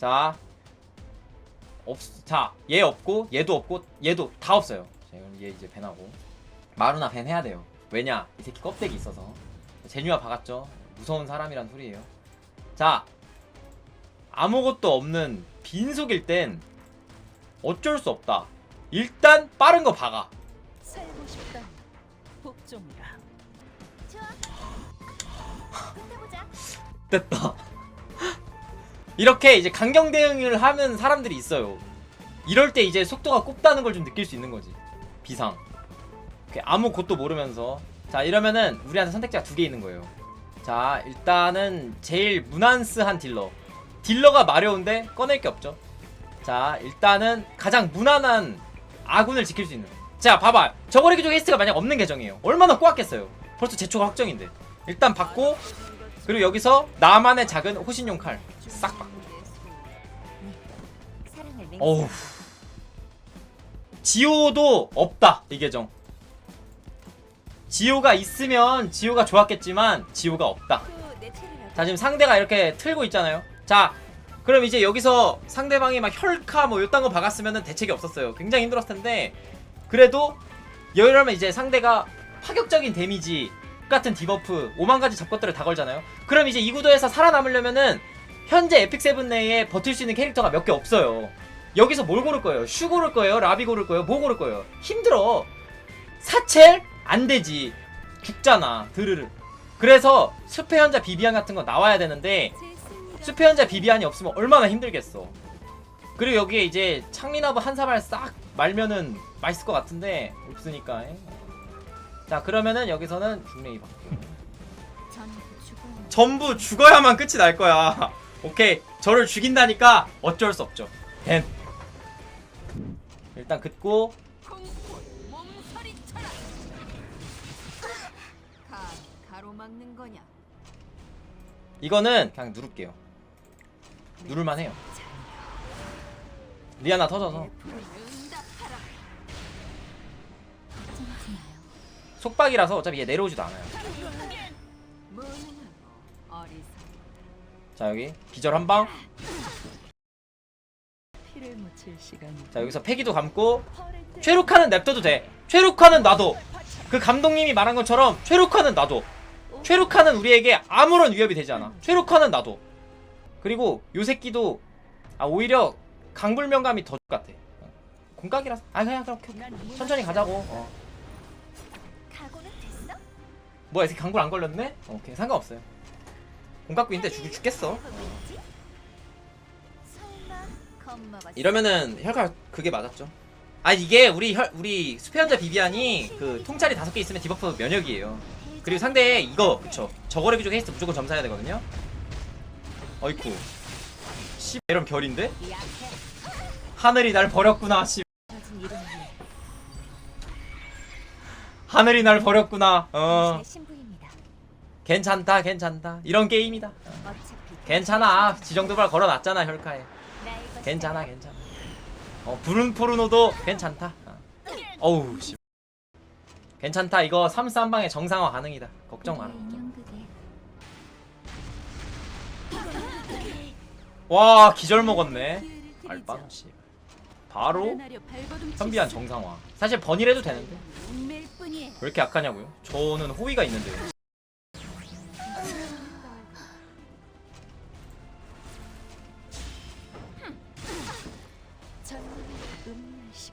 자 없, 자, 얘 없고, 얘도 없고, 얘도 다 없어요. 자, 얘 이제 밴하고. 마루나 밴 해야 돼요. 왜냐? 이 새끼 껍데기 있어서. 제뉴아 박았죠? 무서운 사람이란 소리예요. 자, 아무것도 없는 빈속일 땐 어쩔 수 없다. 일단 빠른 거 박아. 살고 싶다. 복종이라. 좋아. 끝내보자. 됐다. 이렇게 이제 강경 대응을 하는 사람들이 있어요. 이럴 때 이제 속도가 꼽다는 걸 좀 느낄 수 있는 거지. 비상. 이렇게 아무 것도 모르면서. 자, 이러면은 우리한테 선택지가 두 개 있는 거예요. 자, 일단은 제일 무난스한 딜러. 딜러가 마려운데 꺼낼 게 없죠. 자, 일단은 가장 무난한 아군을 지킬 수 있는. 자, 봐봐. 저거리 기종 헤이스가 만약 없는 계정이에요. 얼마나 꼬았겠어요. 벌써 제초가 확정인데. 일단 받고 그리고 여기서 나만의 작은 호신용 칼 싹 맹세. 어우. 지오도 없다 이 계정. 지오가 있으면 지오가 좋았겠지만 지오가 없다. 자 지금 상대가 이렇게 틀고 있잖아요. 자 그럼 이제 여기서 상대방이 막 혈카 뭐 요딴 거 박았으면 대책이 없었어요. 굉장히 힘들었을 텐데 그래도 이러면 이제 상대가 파격적인 데미지 같은 디버프 5만 가지 잡것들을 다 걸잖아요. 그럼 이제 이 구도에서 살아남으려면은 현재 에픽 세븐 내에 버틸 수 있는 캐릭터가 몇 개 없어요 여기서 뭘 고를 거예요 슈 고를 거예요 라비 고를 거예요 뭐 고를 거예요 힘들어 사첼 안 되지 죽잖아 드르르 그래서 숲의 현자 비비안 같은 거 나와야 되는데. 숲의 현자 비비안이 없으면 얼마나 힘들겠어. 그리고 여기에 이제 창리나브 한 사발 싹 말면은 맛있을 것 같은데 없으니까. 자 그러면은 여기서는 중레이 받고. 전부 죽어야만 끝이 날 거야. 오케이 저를 죽인다니까 어쩔 수 없죠. 벤. 일단 긋고? 이거는 그냥 누를게요. 누를만 해요. 리아나 터져서. 속박이라서 어차피 얘 내려오지도 않아요. 자 여기 기절 한 방. 피를 묻힐 시간이. 자 여기서 패기도 감고 최루카는 냅둬도 돼. 최루카는 놔둬. 그 감독님이 말한 것처럼 최루카는 놔둬. 최루카는 우리에게 아무런 위협이 되지 않아. 최루카는 놔둬. 그리고 요 새끼도 아 오히려 강불명감이 더 같아. 공각이라서 아 그냥 오케이. 천천히 가자고. 어. 뭐야 이 강불 안 걸렸네? 어, 오케이 상관없어요. 공각구인데 죽 죽겠어. 이러면은 혈관 그게 맞았죠. 아 이게 우리 혈 우리 수페현자 비비안이 그 통짜리 다섯 개 있으면 디버프 면역이에요. 그리고 상대 이거 그쵸 저거래 기종 헤이스트 무조건 점사해야 되거든요. 어이쿠. 씨 결인데? 약해. 하늘이 날 버렸구나. 씨 하늘이 날 버렸구나. 어. 괜찮다 괜찮다 이런 게임이다. 괜찮아 지정도발 걸어놨잖아 혈카에. 괜찮아 괜찮아. 어 부른 포르노도 괜찮다. 어. 어우 씨. 괜찮다 이거 3 3 방에 정상화 가능이다. 걱정 마라. 와 기절 먹었네. 알바 씨. 바로 현비한 칠 정상화. 사실 번일해도 되는데. 왜 이렇게 약하냐고요? 저는 호의가 있는데요.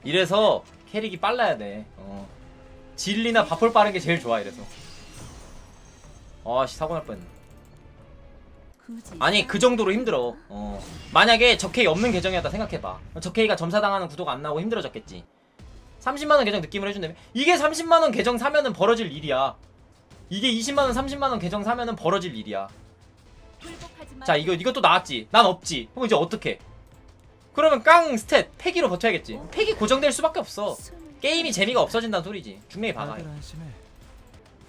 이래서 캐릭이 빨라야 돼. 어. 진리나 바풀 빠른 게 제일 좋아 이래서. 아씨 사고 날 뻔. 아니 그 정도로 힘들어. 어. 만약에 적케이 없는 계정이었다 생각해봐. 적케이가 점사당하는 구도가 안 나오고 힘들어졌겠지. 30만 원 계정 느낌을 해준다면 이게 30만 원 계정 사면은 벌어질 일이야. 이게 20만 원, 30만 원 계정 사면은 벌어질 일이야. 자 이거 이것도 나왔지. 난 없지. 그럼 이제 어떻게? 그러면 깡 스탯 패기로 버텨야겠지. 패기 고정될 수밖에 없어. 게임이 재미가 없어진다는 소리지. 중력이 박아요.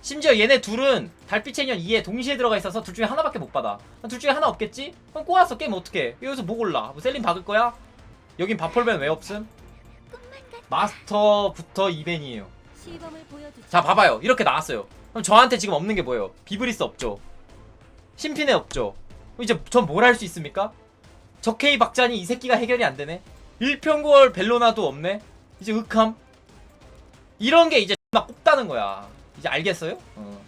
심지어 얘네 둘은 달빛의 년 2에 동시에 들어가 있어서 둘 중에 하나밖에 못 받아. 둘 중에 하나 없겠지? 그럼 꼬았어 게임 어떻게? 여기서 뭐 골라? 뭐 셀린 박을 거야? 여긴 바폴벤 왜 없음? 마스터부터 이벤이에요. 자 봐봐요 이렇게 나왔어요. 그럼 저한테 지금 없는 게 뭐예요? 비브리스 없죠. 심피네 없죠. 이제 전 뭘 할 수 있습니까? 적케이 박자니 이 새끼가 해결이 안 되네. 일평구월 벨로나도 없네. 이제 흑함. 이런 게 이제 막 꼽다는 거야. 이제 알겠어요? 어.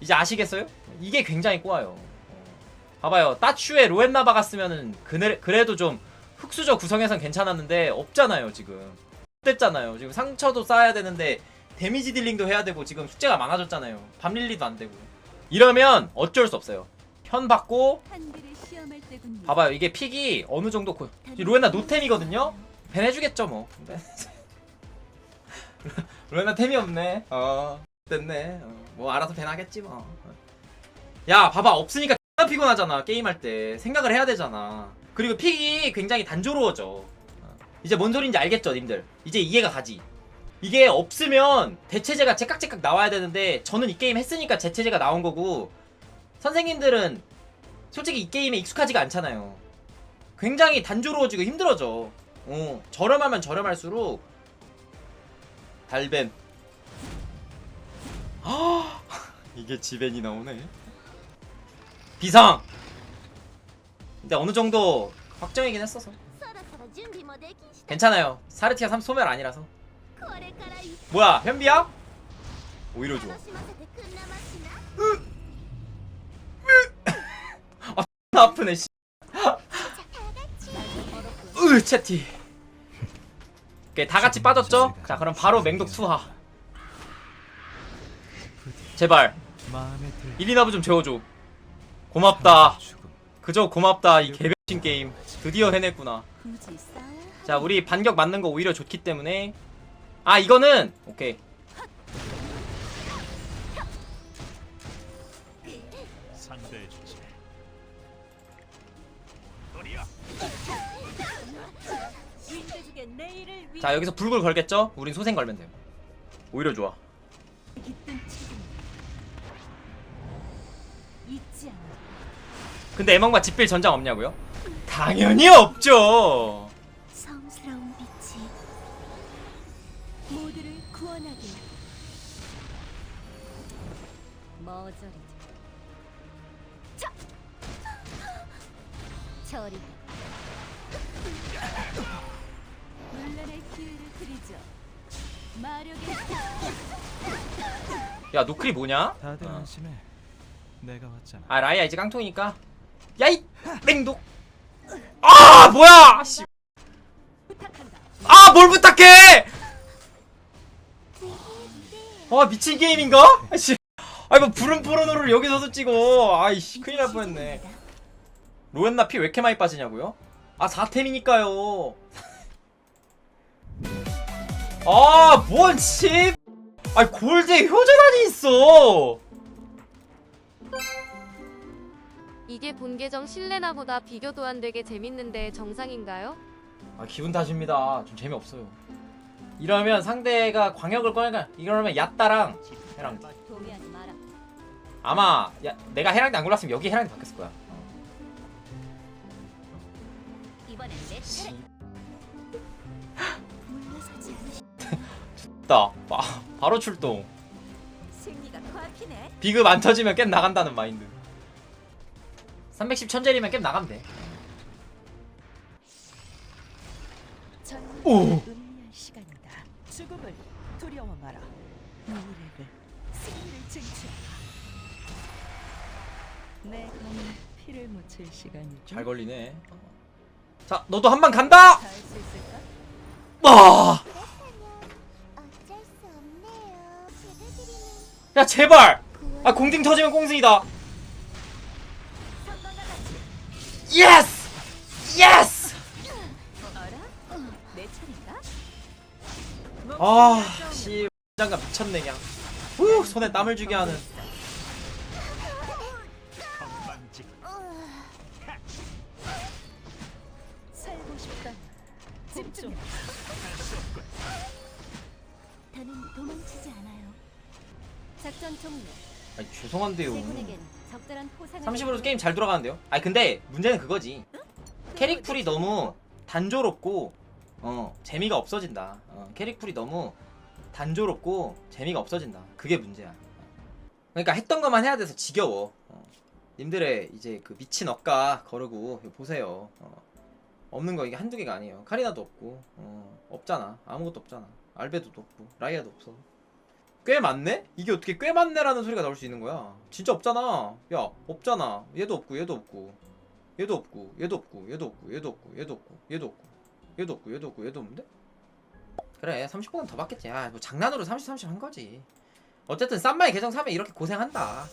이제 아시겠어요? 이게 굉장히 꼬아요. 어. 봐봐요. 따추에 로엔나 박았으면은 그래, 그래도 좀 흑수저 구성에선 괜찮았는데 없잖아요 지금. 됐잖아요. 지금 상처도 쌓아야 되는데 데미지 딜링도 해야 되고 지금 숙제가 많아졌잖아요. 밤릴리도 안 되고. 이러면 어쩔 수 없어요. 현 받고 봐봐요. 이게 픽이 어느 정도 고... 로엔나 노템이거든요. 벤 해주겠죠 뭐. 로엔나 템이 없네. 어 됐네. 어, 뭐 알아서 벤 하겠지 뭐. 야 봐봐 없으니까 X나 피곤하잖아 게임할 때 생각을 해야 되잖아. 그리고 픽이 굉장히 단조로워져. 어. 이제 뭔 소린지 알겠죠 님들. 이제 이해가 가지. 이게 없으면 대체제가 제깍제깍 나와야 되는데 저는 이 게임 했으니까 대체제가 나온 거고 선생님들은 솔직히 이 게임에 익숙하지가 않잖아요. 굉장히 단조로워지고 힘들어져. 어, 저렴하면 저렴할수록 달벤. 이게 지벤이 나오네. 비상. 근데 어느 정도 확정이긴 했어서. 괜찮아요. 사르티아 3 소멸 아니라서. 뭐야, 현비야? 오히려 좋아. 아프네. 씨. 으, 채티. 오케이, 다 같이 빠졌죠? 자, 그럼 바로 맹독 투하. 제발. 마음에 들 일리나브 좀 재워줘. 고맙다. 죽음 그저 고맙다. 이 개병신 게임. 드디어 해냈구나. 자, 우리 반격 맞는 거 오히려 좋기 때문에. 아, 이거는. 오케이. 자, 여기서 불굴 걸겠죠? 우린 소생 걸면 돼요. 오히려 좋아. 근데 에멍과 집빌 전장 없냐고요? 당연히 없죠. 머저리. 저리 기회를 드리죠. 마력의 야, 노클이 뭐냐? 다들 어. 안심해 내가 왔잖아 아, 라이야 이제 깡통이니까. 야이 맹독. 아, 뭐야? 씨. 부탁한다. 아, 뭘 부탁해? 아, 미친 게임인가? 씨. 아, 이거 부른 포르노를 여기서도 찍어. 아이씨, 큰일 날 뻔했네. 로엔나 피 왜 이렇게 많이 빠지냐고요? 아, 4템이니까요. 아, 뭔 씨. 아, 골드에 효전환이 있어. 이게 본 계정 실레나보다 비교도 안 되게 재밌는데 정상인가요? 아 기분 탓입니다. 좀 재미없어요. 이러면 상대가 광역을 꺼니까 이러면 야따랑 해랑 동의하지 마라. 아마 야, 내가 해랑이 안 골랐으면 여기 해랑이 바뀌었을 거야. 이번엔 내 씨, 차례 물러서지 않으 다 바, 바로 출동. 승리가 코앞이네. 비급 안 터지면 게임 나간다는 마인드. 310 천젤이면 게임 나가면 돼. 오. 전문을 음미할 시간이다. 죽음을 두려워 마라. 미래를 승리를 쟁취하라. 내 검에 피를 묻힐 시간이지. 잘 걸리네. 자, 너도 한 방 간다. 잘수 있을까? 와, 야 제발. 아 공딩 터지면 꽁승이다. 예스, 예스. 어라? 내 차례인가? 아, 씨, 장가 미쳤네 그냥. 후, 손에 땀을 주게 하는. 작전 종료. 아니, 죄송한데요. 세군에겐 적절한 포상을 30으로 게임 잘 돌아가는데요? 아니 근데 문제는 그거지. 캐릭 풀이 너무 단조롭고 어 재미가 없어진다. 어, 캐릭 풀이 너무 단조롭고 재미가 없어진다. 그게 문제야. 그러니까 했던 것만 해야 돼서 지겨워. 어. 님들의 이제 그 미친 억가 거르고 보세요. 어. 없는 거 이게 한두 개가 아니에요. 카리나도 없고 어, 없잖아. 아무것도 없잖아. 알베도도 없고 라이아도 없어. 꽤 많네? 이게 어떻게 꽤 많네라는 소리가 나올 수 있는 거야? 진짜 없잖아. 야 없잖아. 얘도 없고 얘도 없고 얘도 없고 얘도 없고 얘도 없고 얘도 없고 얘도 없고 얘도 없고 얘도 없고 얘도 없고 얘도 없는데? 그래 30분은 더 받겠지. 아, 뭐 장난으로 30 30 한 거지. 어쨌든 쌈마이 계정 사면 이렇게 고생한다.